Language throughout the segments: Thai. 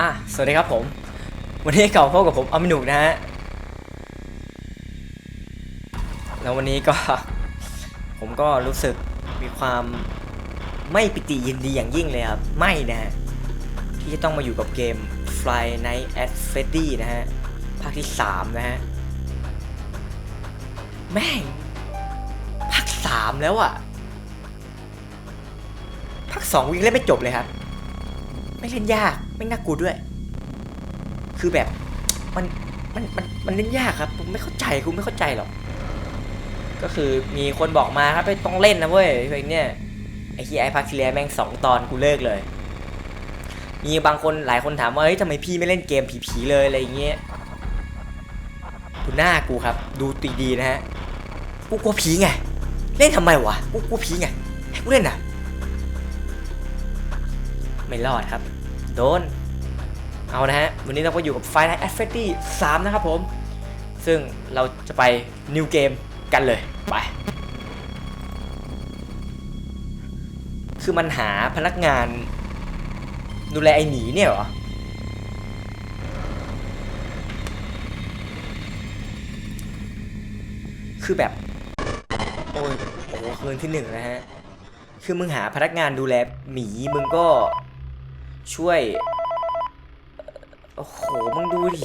อะสวัสดีครับผม วันนี้กลับมาพบกับผมอามินุกนะฮะ แล้ววันนี้ก็ ผมก็รู้สึกมีความไม่ปิติยินดีอย่างยิ่งเลยครับ ไม่นะฮะ ที่จะต้องมาอยู่กับเกม Fly Night at Freddy นะฮะ ภาคที่ 3 นะฮะ แม่ง ภาค 3 แล้วอะภาค 2 วิ่งเล่นไม่จบเลยครับ ไม่เล่นยากไม่น่ากลัวด้วย คือแบบมันมันมันมันเล่นยากครับผมไม่เข้าใจคุณไม่เข้าใจหรอกก็คือมีคนบอกมาครับไม่ต้องเล่นนะเว้ยเพลงเนี้ยไอ้ที่ไอพักที่แล้วแม่งสองตอนกูเลิกเลย มีบางคนหลายคนถามว่าเฮ้ยทำไมพี่ไม่เล่นเกมผีๆเลยอะไรอย่างเงี้ยดูหน้ากูครับ ดูตีดีนะฮะกูกลัวผีไงเล่นทำไมวะกูกลัวผีไงกูเล่นอะ ไม่รอดครับ โดน เอานะฮะ วันนี้เราก็อยู่กับ Final a f f e c t y 3นะครับผม ซึ่งเราจะไป New Game กันเลย ไป คือมันหาพนักงาน ดูแลไอ้หนีเนี่ยเหรอ คือแบบ โอ้ยโอ้โหคืนที่หนึ่งนะฮะ คือมึงหาพนักงานดูแลหมีมึงก็ ช่วย โอ้โห มึงดูดิ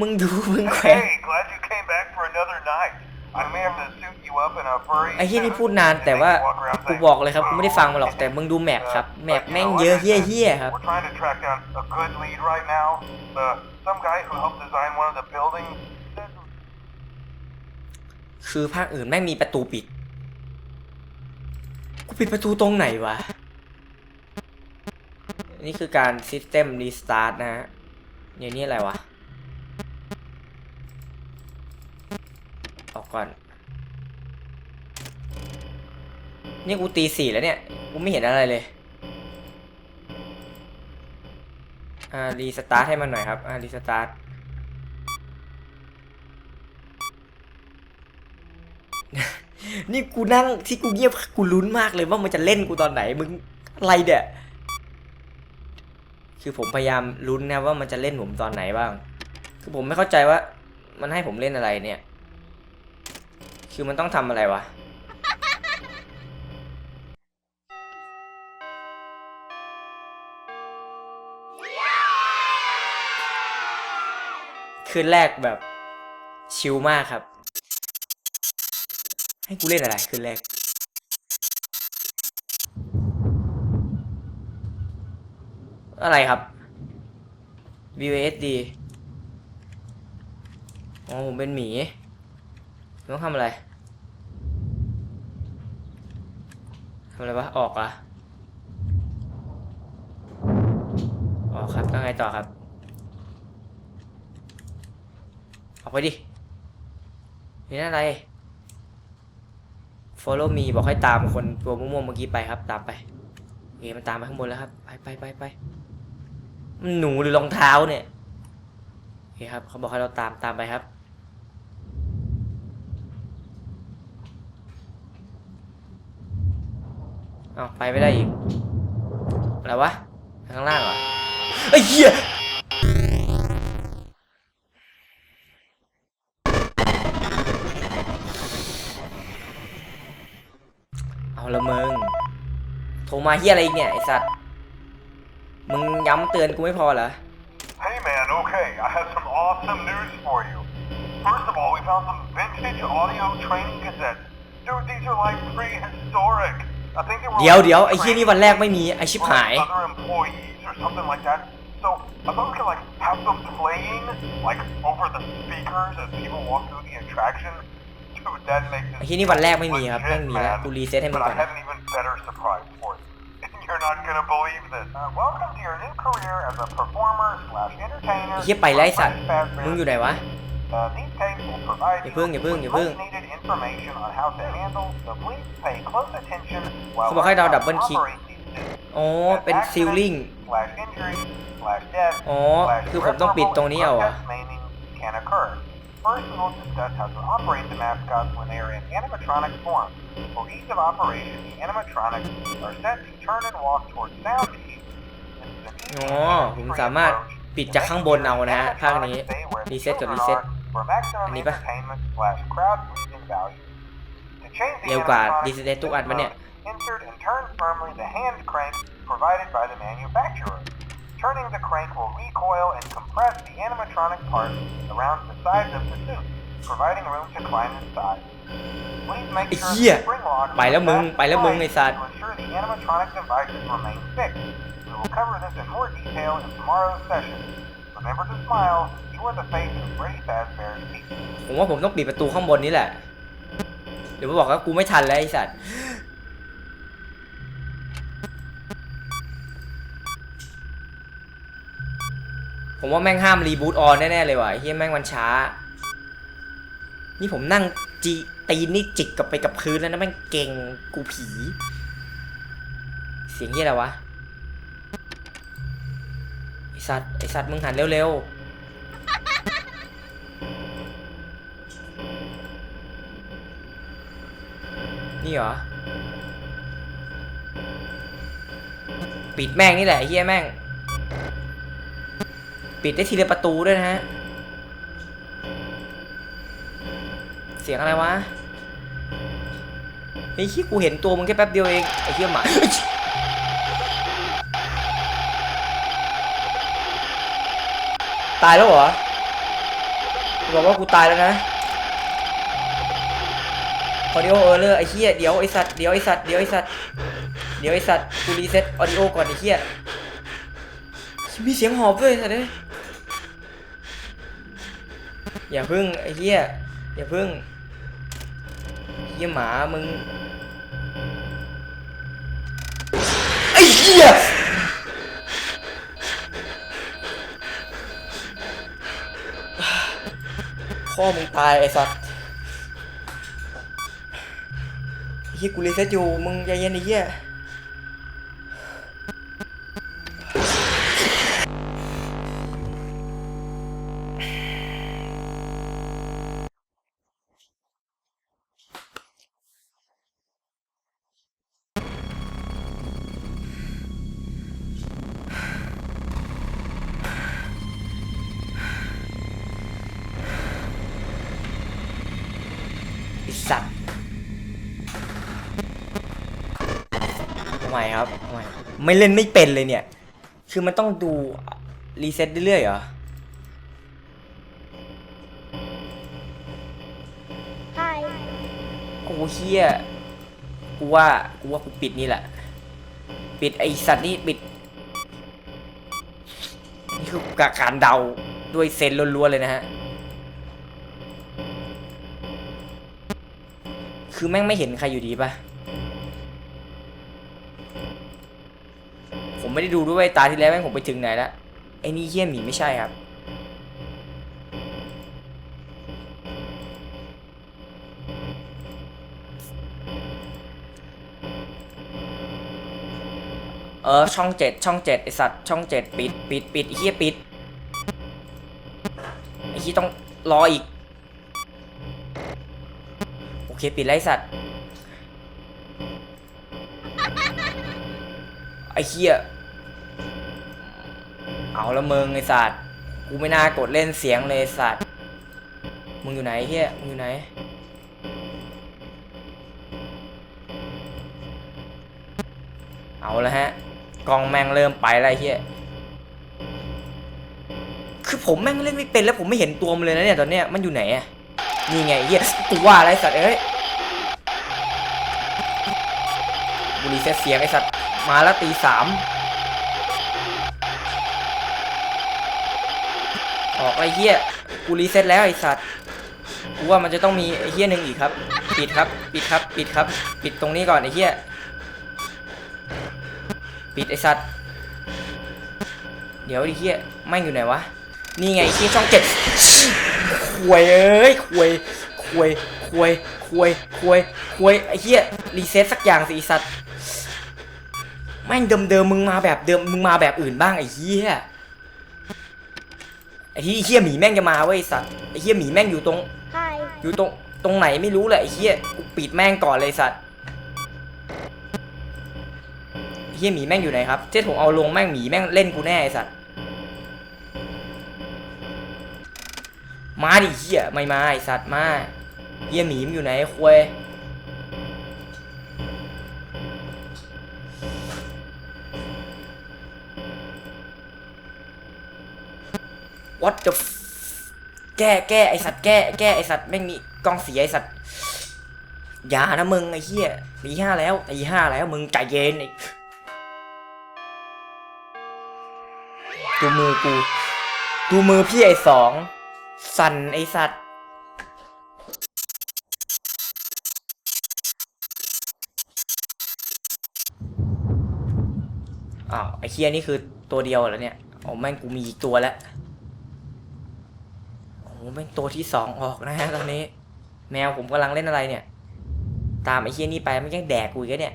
มึงดู มึงแขวน Hey, glad you came back for another night. I may have to suit you up in a furry ไอ้เฮียนี่ suit พูดนาน and แต่ make ว่า you walk around กู saying, บอกเลยครับกูไม่ได้ฟังมาหรอกแต่มึงดูแมปครับ แมปแม่งเยอะเฮี้ยเฮี้ยครับ We're trying to track down a good lead right now. The some guy who helped design one of the buildings. คือภาคอื่นแม่งมีประตูปิด กูปิดประตูตรงไหนวะ นี่คือการ System Restart นะฮะอย่างนี้อะไรวะ ออกก่อน นี่กูตีสี่แล้วเนี่ย กูไม่เห็นอะไรเลย อ่า รีสตาร์ทให้มันหน่อยครับ อ่า รีสตาร์ทนี่กูนั่งที่กูเงียบกูลุ้นมากเลยว่ามันจะเล่นกูตอนไหนมึงอะไรเดี่ย คือผมพยายามลุ้นนะว่ามันจะเล่นผมตอนไหนบ้าง คือผมไม่เข้าใจว่า มันให้ผมเล่นอะไรเนี่ย คือมันต้องทำอะไรวะคืนแรกแบบชิลมากครับ ให้กูเล่นอะไรคืนแรก อะไรครับ VSD อ๋อผมเป็นหมีต้องทำอะไรทำอะไรวะออกอะออกครับแล้วไงต่อครับ ออกไปดินี่อะไร follow me บอกให้ตามคนตัวม่วงๆเมื่อกี้ไปครับ ตามไปโอมันตามไปข้างบนแล้วครับ ไปไปไปไป หนูหรือรองเท้าเนี่ยโอเคครับเขาบอกให้เราตามตามไปครับ เอาไปไม่ได้อีก อะไรวะ ข้างล่างเหรอ ไอ้เหี้ยเอาละมึง โทรมาเฮียอะไรอีกเนี่ย ไอสัตว์ มึงย้ำเตือนกูไม่พอเหรอ Hey man, okay, I have some awesome news for you. First of all, we found some vintage audio training cassettes. Dude, these are like prehistoric. I think they were เดี๋ยวเดี๋ยวไอ้เฮียนี่วันแรกไม่มีไอชิบหาย other employees or something like that. So I thought we could like have them playing like over the speakers as people walk through the attraction. Dude, that makes it ไอ้ที่นี่วันแรกไม่มีครับ legit, ไม่มีแล้ว man. กูรีเซ็ตให้มัน But ก่อ I น have an even better surprise for you. You're not gonna believe this. Uh, welcome to your new career as a performer slash entertainer. ไอ้เฮียไปแล้วไอ้สัตว์ Fazbear. มึงอยู่ไหนวะ Uh, these tapes will provide อย่า you เพิ่งอย่าเพิ่งอย่าเพิ่ง with needed information on how to handle. So please pay close attention while เขาบอกให้เรา learning how to ดับเบิลคลิก operate these tapes. อ๋อ เป็นซิลลิง Slash injury, slash death, อ๋อ slash คือผมต้องปิดตรงนี้เอาเหรอ irreparable maiming can occur. First, we'll discuss how to operate the mascots when they are in animatronic form. For ease of operation, the animatronics are set to turn and walk towards sound cues. This is an อ๋อผมสามารถปิดจากข้างบนเอานะฮะ ภาคนี้ รีเซ็ตกับรีเซ็ตอันนี้ปะเร็วกว่ารีเซ็ตทุกอันปะเนี่ย Insert and turn firmly the hand crank provided by the manufacturer. Turning the crank will recoil and compress the animatronic parts around the sides of the suit, providing room to climb inside. Please make ไอ้ sure เหี้ย the spring lock ไปแล้วมึง is ไปแล้วมึง tight ไอ้สัตว์ to ensure the animatronic devices remain fixed. We will cover this in more detail in tomorrow's session. Remember to smile. You are the face of Brady Fazbear's Pizza. ผมว่าผมต้องปิดประตูข้างบนนี้แหละ เดี๋ยวมาบอกว่ากูไม่ทันแล้วไอ้สัตว์ ผมว่าแม่งห้ามรีบูตออนแน่ๆเลยว่ะเฮียแม่งมันช้า นี่ผมนั่งจีตีนนี่จิกกับไปกับพื้นแล้วนะแม่งเก่งกูผี เสียงเฮียอะไรวะไอสัตว์ไอสัตว์มึงหันเร็วๆนี่เหรอ ปิดแม่งนี่แหละเฮียแม่ง ปิดได้ทีละประตูด้วยนะฮะ เสียงอะไรวะไอ้ขี้กูเห็นตัวมึงแค่แป๊บเดียวเอง ไอ้เหี้ยหมาตายแล้วเหรอบอกว่ากูตายแล้วนะออดิโอเออเลอร์ไอ้เหี้ยเดี๋ยวไอ้สัตว์เดี๋ยวไอ้สัตว์เดี๋ยวไอ้สัตว์เดี๋ยวไอ้สัตว์กูรีเซ็ตออดิโอก่อนไอ้เหี้ยมีเสียงหอบด้วยสัตว์เอ้ย อย่าพึ่งไอ้เหี้ยอย่าพึ่งเหี้ยหมามึงไอ้เหี้ยพ่อมึงตายไอ้สัตว์เฮียกูรีเซ็ตอยู่มึงใจเย็นไอ้เหี้ย มครับทำไมไม่เล่นไม่เป็นเลยเนี่ย คือมันต้องดูรีเซ็ตเรื่อยๆเหรอ Hi. กูเฮียกูว่า กูว่ากูปิดนี่แหละ ปิดไอสัตว์นี่ปิด นี่คือการเดาด้วยเซนส์ล้วนๆเลยนะฮะ คือแม่งไม่เห็นใครอยู่ดีปะ ผมไม่ได้ดูด้วยตาที่แล้วแม่งผมไปถึงไหนแล้วไอ้นี่เฮี้ยหมีไม่ใช่ครับ เออช่องเจ็ดช่องเจ็ดไอสัตว์ช่องเจ็ดปิดปิดปิดไอ้เหี้ยปิดไอ้เหี้ยต้องรออีก โอเคปิดไอสัตว์ไอ้เหี้ย เอาละเมึงไอสัตว์กูไม่น่ากดเล่นเสียงเลยไอ้สัตว์มึงอยู่ไหนเหี้ยมึงอยู่ไหนเอาละฮะกองแม่งเริ่มไปแล้วไรเฮียคือผมแม่งเล่นไม่เป็นแล้วผมไม่เห็นตัวมันเลยนะเนี่ยตอนเนี้ยมันอยู่ไหนอะนี่ไงเฮียกูว่าอะไรสัตว์เอ้ยบุรีเซตเสียงไอสัตว์มาแล้วตีสาม ออกไอ้เฮียกูรีเซ็ตแล้วไอ้สัตว์กูว่ามันจะต้องมีไอ้เฮียหนึ่งอีกครับ ปิดครับ ปิดครับ ปิดครับ ปิดตรงนี้ก่อนไอ้เฮียปิดไอ้สัตว์เดี๋ยวดิเฮียไม่อยู่ไหนวะนี่ไงไอ้เฮียช่องเจ็ดควยเอ้ยควยควยควยควยควยควยไอ้เฮียรีเซ็ตสักอย่างสิไอ้สัตว์แม่งเดิมๆมึงมาแบบเดิมมึงมาแบบอื่นบ้างไอ้เฮีย ไอ้ที่เฮี้ยหมีแม่งจะมาเว้ยสัตว์ไอ้เฮี้ยหมีแม่งอยู่ตรงอยู่ตรงตรงไหนไม่รู้เลยไอ้เฮี้ยปิดแม่งก่อนเลยสัตว์เฮี้ยหมีแม่งอยู่ไหนครับเจ๊ผมเอาลงแม่งหมีแม่งเล่นกูแน่ไอ้สัตว์มาดิเฮี้ยไม่มาไอ้สัตว์มาเฮี้ยหมีมอยู่ไหนควย วัดจะแก้แก้ไอสัตว์แก้แก้ไอสัตว์ไม่มีกล้องเสียไอสัตว์อย่านะมึงไอ้เหี้ยตีห้าแล้วตีห้าแล้วมึงใจเย็นไอ้ดูมือกูตูมือพี่ไอสองสั่นไอสัตว์อ้าวไอเคียนี่คือตัวเดียวแล้วเนี่ยโอ้แม่งกูมีอีกตัวแล้ว อ้เป็นตัวที่สองออกนะฮะตอนนี้ แมวผมกำลังเล่นอะไรเนี่ย ตามไอ้เฮียนี่ไปมันยังแดกกูอีกเนี่ย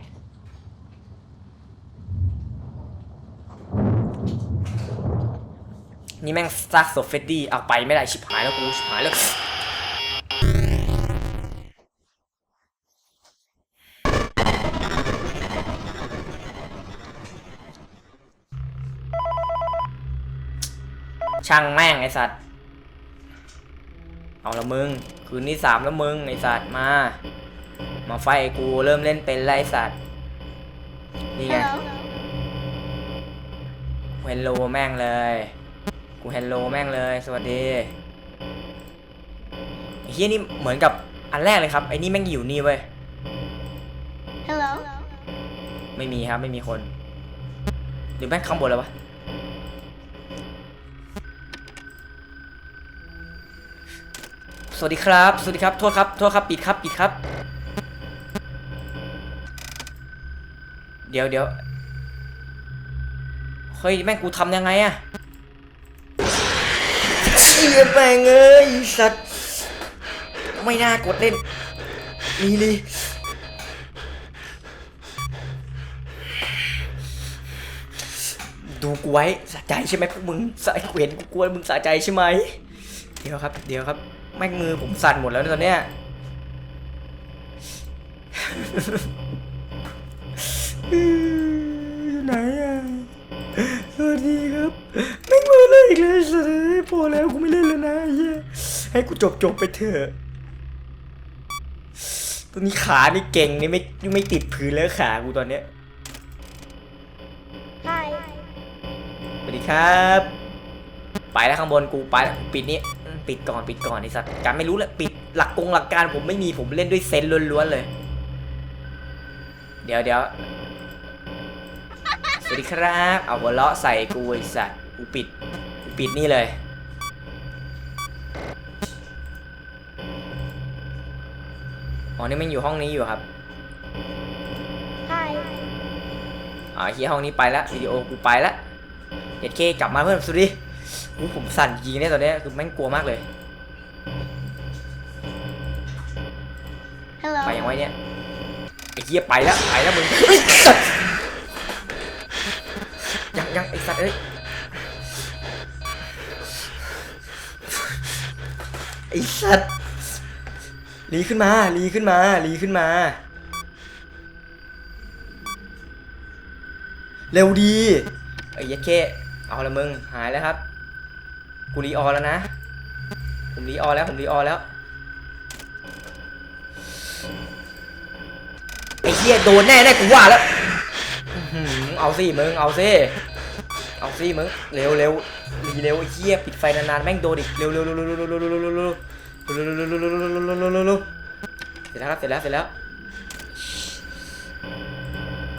นี่แม่งซักโซเฟตดี้เอาไปไม่ได้ชิบหายแล้วกูชิบหายแล้วช่างแม่งไอสัตว์ เอาละมึง คืนนี้สามแล้วมึงไอสัตว์มา มาไฟกูเริ่มเล่นเป็นไรสัตว์ นี่ไง เฮลโลแม่งเลย กูเฮลโลแม่งเลย สวัสดีไอ้เฮียนี่เหมือนกับอันแรกเลยครับ ไอ้นี่แม่งอยู่นี่เว้ย Hello ไม่มีครับไม่มีคน หรือแม่งข้างบนแล้ววะ สวัสดีครับ สวัสดีครับ โทษครับ โทษครับ ปิดครับ ปิดครับ เดี๋ยวเดี๋ยวเฮ้ย แม่งกูทำยังไงอะเชี่ยแม่งเอ้ยสัตว์ ไม่น่ากดเล่น นี่ดิดูกูไว้สะใจใช่ไหมพวกมึงสะเขวนกูกลัวมึงสะใจใช่ไหม เดี๋ยวครับ เดี๋ยวครับ แม่งมือผมสั่นหมดแล้วตอนเนี้ยอยู่ไหนอะสวัสดีครับแม่งมือเลยอีกเลยสุยพอแล้วกูไม่เล่นแล้วนะเฮียให้กูจบจบไปเถอะตอนนี้ขานี่เก่งนี่ไม่ไม่ติดพื้นแล้วขากูตอนเนี้ยสวัสดีครับ ไปแล้วข้างบนกูไปแล้วปิดนี้ ปิดก่อนปิดก่อนไอสัตว์การไม่รู้แหละปิดหลักกงหลักการผมไม่มีผมเล่นด้วยเซนล้วนๆเลย เดี๋ยวเดี๋ยวสวัสดีครับ เอาหัวเลาะใส่กูไอสัตว์กูปิดกูปิดนี่เลยอ๋อนี่มันอยู่ห้องนี้อยู่ครับใช่อ๋อเฮียห้องนี้ไปแล้ววิดีโอกูไปแล้วเด็ดเคกลับมาเพื่อนสุดี อู้ผมสั่นยิงเนี่ยตอนนี้คือแม่งกลัวมากเลย Hello ไปยังไงเนี่ยไอ้เหี้ยไปแล้วไปแล้วมึงไอ้สัตว์ยังยังไอ้สัตว์เอ้ยไอ้สัตว์ลีขึ้นมาลีขึ้นมาลีขึ้นมา เร็วดีไอ้ยะเคเอาละมึงหายแล้วครับ กูรีออแล้วนะ ผมรีออแล้ว ผมรีออแล้ว ไอ้เหี้ยโดนแน่แน่กูว่าแล้ว เอาสิมึง เอาสิ เอาสิมึง เร็วเร็วรีเร็วไอ้เหี้ยปิดไฟนานๆแม่งโดนอีก เร็วเร็วเร็วเร็วเร็วเร็วเร็วเร็วเร็วเร็วเร็วเร็วสร็จแล้วครับเสร็จแล้วเสร็จแล้ว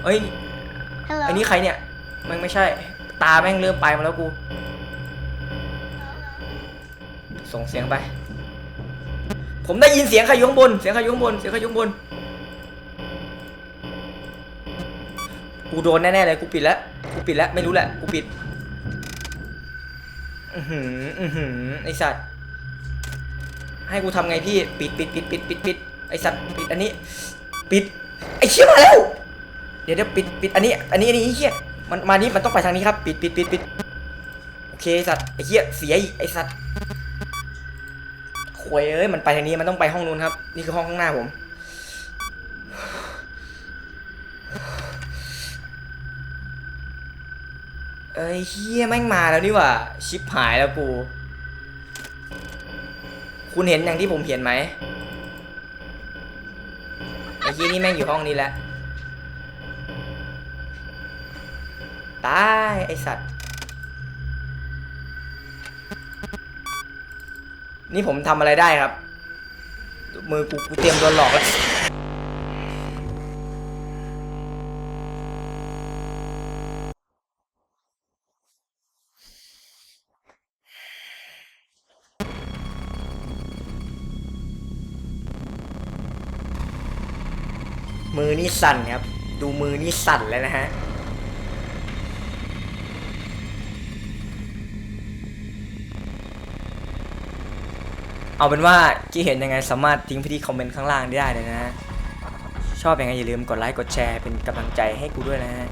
เอ้ย อันนี้ใครเนี่ย แม่งไม่ใช่ ตาแม่งเริ่มไปมาแล้วกู ส่งเสียงไป ผมได้ยินเสียงใครอยู่ข้างบน เสียงใครอยู่ข้างบน เสียงใครอยู่ข้างบน กูโดนแน่ๆเลย กูปิดแล้ว กูปิดแล้ว ไม่รู้แหละ กูปิด อือหือ อือหือ ไอสัตว์ ให้กูทำไงพี่ ปิดปิดปิดปิดปิดปิดไอสัตว์ ปิดอันนี้ ปิด ไอเชี่ยมาแล้ว เดี๋ยวเดี๋ยวปิดปิดอันนี้ อันนี้อันนี้ไอ้เหี้ยมันมานี้มันต้องไปทางนี้ครับ ปิดปิดปิดปิดโอเคไอสัตว์ ไอ้เหี้ยเสียอีกไอ้สัตว์ ควยเอ้ยมันไปทางนี้มันต้องไปห้องนู้นครับ นี่คือห้องข้างหน้าผม เอ้ยเฮียแม่งมาแล้วนี่ว่าชิปหายแล้วกู คุณเห็นอย่างที่ผมเห็นไหมไอ้เฮียนี่แม่งอยู่ห้องนี้แหละตายไอสัตว์ นี่ผมทำอะไรได้ครับ มือกูกูเตรียมโดนหลอกแล้วมือนี่สั่นครับ ดูมือนี่สั่นแล้วนะฮะ เอาเป็นว่าที่เห็นยังไงสามารถทิ้งไปที่คอมเมนต์ข้างล่างได้เลยนะฮะชอบยังไงอย่าลืมกดไลค์กดแชร์เป็นกำลังใจให้กูด้วยนะฮะ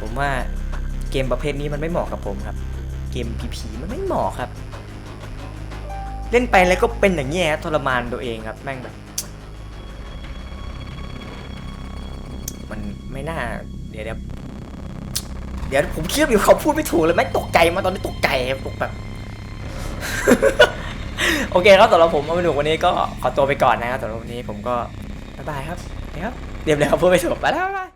ผมว่าเกมประเภทนี้มันไม่เหมาะกับผมครับ เกมผีๆมันไม่เหมาะครับ เล่นไปแล้วก็เป็นอย่างนี้ฮะทรมานตัวเองครับแม่งแบบมันไม่น่าเดี๋ยวเดี๋ยว เดี๋ยวผมเคิดอยู่เขาพูดไม่ถูกเลยไม่ตกใจมาตอนนี้ตกใจตกแบบ โอเคครับสำหรับผมเอาเปหนุกวันนี้ก็ขอตัวไปก่อนนะครับสำหรับวันนี้ผมก็บ๊ายบายครับนี่ครับเดี๋ยวเดี๋ยวพูดไม่ถูกไปแล้วบ๊ายบาย